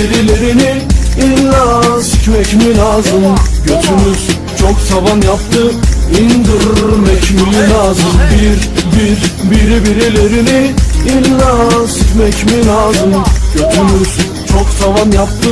birilerini İlla sikmek mi lazım? Götümüz çok tavan yaptı İndirmek mi lazım? Bir bir biri birilerini İlla sikmek mi lazım? Götümüz çok tavan yaptı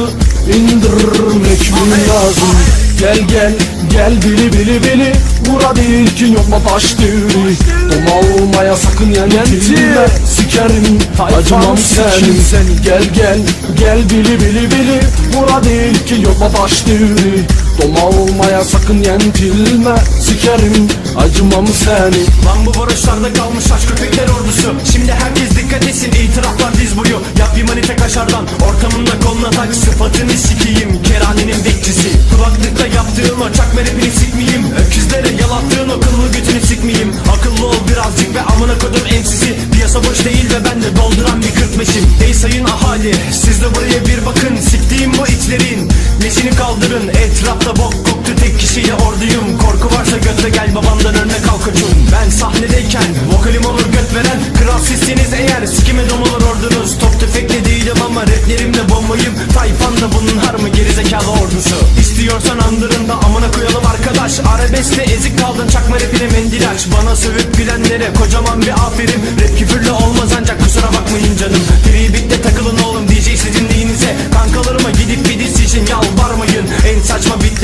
İndirmek mi lazım Gel gel gel bili bili bili. Bura değil ki yok mu taş devri Doma olmaya sakın yentilme Sikerim acımam senin? seni Gel gel gel bili bili bili. Bura değil ki yok mu taş devri Doma olmaya sakın yentilme Sikerim acımam seni. Lan bu barışlarda kalmış aç köpekler ordusu. Şimdi herkes dikkat etsin itiraflar diz boyu Yap bir manite kaşardan ortamında koluna tak. Sıfatını sikiyim keranenin bekçisi. Kulaklıkta yaptığın o çakma rapini sikmeyeyim. Öküzlere yalattığın o kıllı götünü sikmeyeyim. Akıllı ol birazcık ve amına kodum emsisi. Piyasa boş değil ve ben de dolduran bir kırkmeşim. Ey sayın ahali siz de buraya bir bakın. Siktiğim bu itlerin Leşini kaldırın. Etrafta bok koktu tek kişiyle orduyum. Korku varsa götle gel babandan örnek al koçum. Ben sahnedeyken vokalim olur göt veren Kral sizsiniz eğer. Sikime dom olur ordunuz Top tüfekle değilim ama raplerimle bombayım. Tayfan da bunun har mı gerizekalı ordusu. İstiyorsan andırın da amına koyalım arkadaş. Arabeskte ezik kaldın çakma rapine mendil aç. Bana sövüp gülenlere kocaman bir aferin. Rap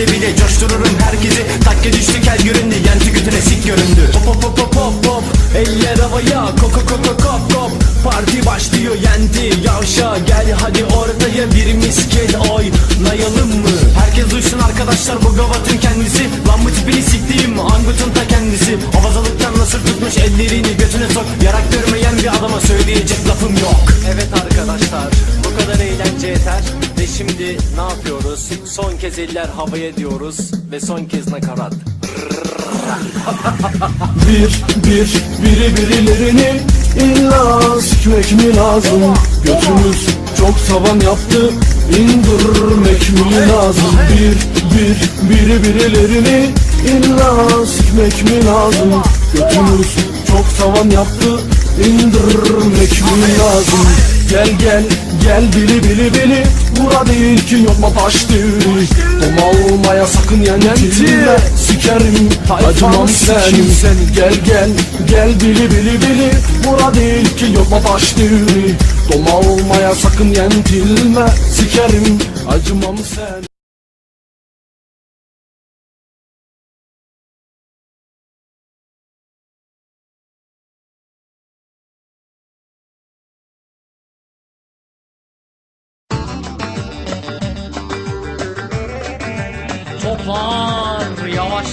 bitle bile coştururum herkesi. Takke düştü kel göründü yenti götüne sik göründü. Hop hop hop hop hop hop Eller havaya koko koko kop kop Parti başlıyor yendi yavşa. Gel hadi ortaya bir misket oynayalım mı? Herkes duysun arkadaşlar bu gavatın kendisi. Lan bu tipini siktiğim angutun ta kendisi. Avazalıktan Son kez eller havaya diyoruz Ve son kez nakarat. Bir bir biri birilerini illa sikmek mi lazım? Götümüz çok tavan yaptı indirmek mi lazım? Bir bir biri birilerini illa sikmek mi lazım? Götümüz çok tavan yaptı indirmek mi lazım? Gel gel gel bili bili bili Bura değil ki yok mu taş devri Doma olmaya sakın yentilme Sikerim acımam senin. Seni Gel gel gel bili bili bili. Bura değil ki yok mu taş devri Doma olmaya sakın yentilme Sikerim acımam seni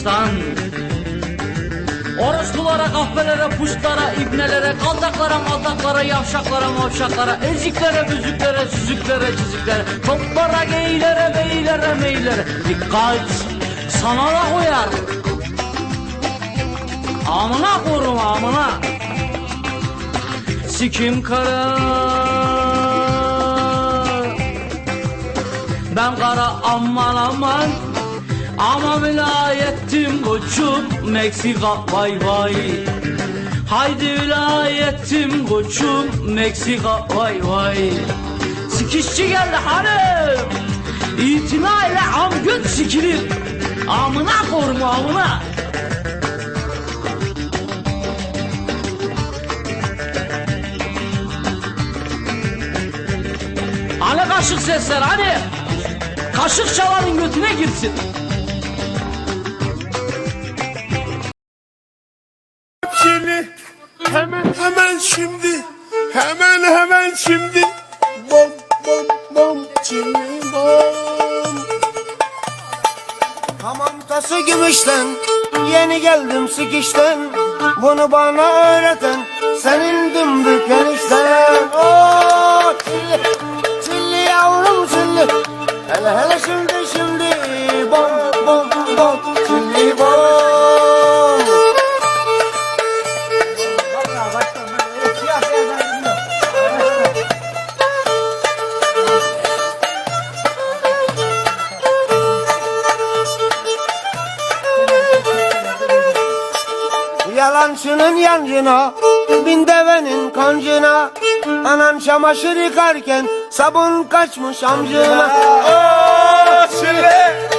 Yavaştan Orospulara, kahvelere, puşlara, ibnelere, kaldaklara, maldaklara, yavşaklara, mavşaklara, eziklere, büzüklere, süzüklere, çiziklere, toplara, geylere, beylere, meylere. Dikkat! Sana da uyar. Amına korum amına. Sikim kara. Ben kara aman aman ama vilayetim koçum Meksika vay vay. Haydi vilayetim koçum Meksika vay vay. Sikişçi geldi hanım İtina ile am göt sikilir. Amına korma amına. Hani kaşık sesler hani? Kaşık çalanın götüne girsin şimdi hemen hemen şimdi. Bom bom bom çili bom. Hamam tası gümüşten Yeni geldim sikişten. Bunu bana öğreten Senin dümbük enişten. Oh çilli Çilli yavrum çilli. Hele hele şimdi yancına Bin devenin kancına. Anan çamaşır yıkarken Sabun kaçmış amcına. Aa, Çilli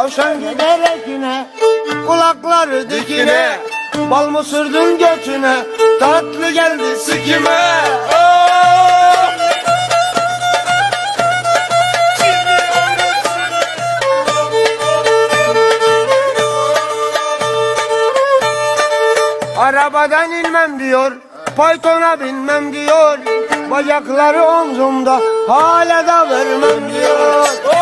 Tavşan giderek yine Kulakları dikine Bal mı sürdün götüne Tatlı geldi sikime. Aa! Arabadan inmem diyor Paytona binmem diyor. Bacakları omzumda Hala da vermem diyor. Aa,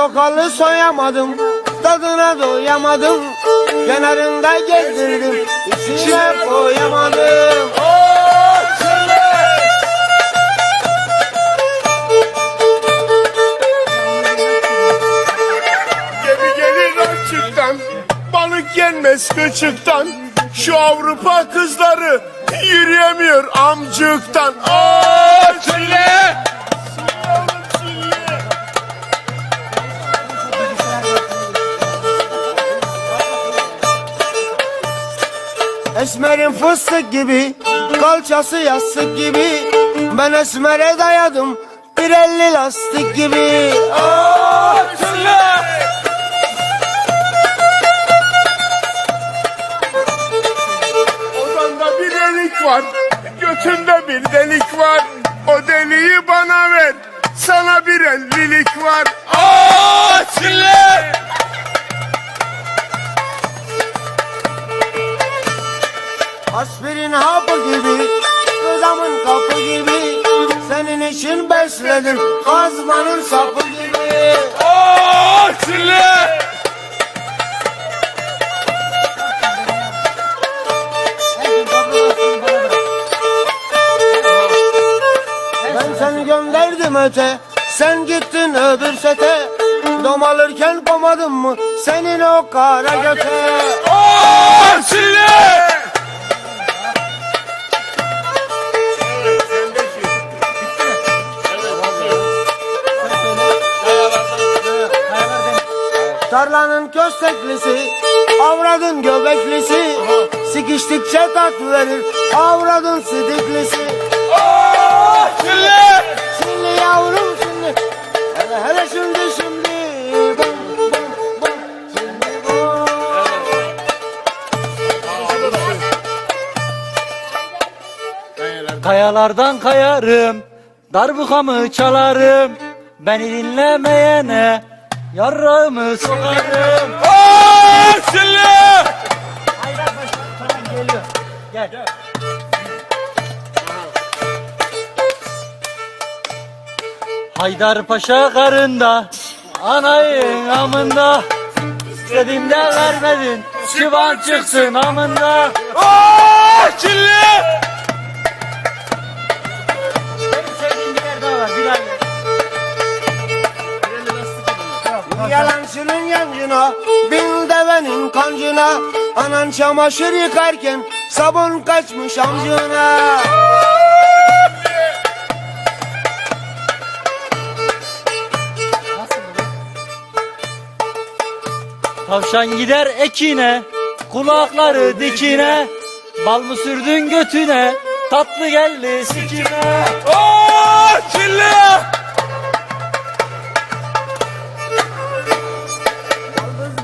Portakalı soyamadım Tadına doyamadım. Kenarında gezdirdim İçine koyamadım. Balık yenmez kıçıktan Şu Avrupa kızları Yürüyemiyor amcıktan Aa Çilli Esmerin fıstık gibi Kalçası yastık gibi. Ben esmere dayadım Bir elli lastik gibi. Aa Aspirin hapı gibi Kızamın kapı gibi Senin için besledim Kazmanın sapı gibi. Aa Çilli Ben seni gönderdim öte Sen gittin öbür sete. Domalırken komadın mı Senin o kara göte? Aa Çilli Tarlanın kösteklisi Avradın göbeklisi. Sikiştikçe tat verir Avradın sidiklisi. Aa Çilli Şimdi yavrum şimdi. Hele hele şimdi şimdi. Bom bom bom Şimdi bom Kayalardan kayarım, darbukamı çalarım. Beni dinlemeyene yarrağımı sokarım. Aa Çilli Geliyor. Gel. Haydarpaşa karında, anayın amında. İstediğimde vermedin, çıban çıksın amında. Aa Çilli Yancına Bin devenin kancına Anan çamaşır yıkarken Sabun kaçmış amcına Tavşan gider ekine, kulakları dikine. Bal mı sürdün götüne, tatlı geldi sikine. Aa Çilli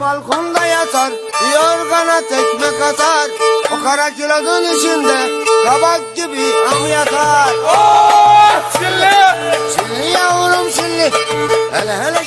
balkonda yatar Yorgana tekme katar O kara kilodun içinde Kabak gibi am yatar. Aa Çilli Çilli yavrum çilli Hele hele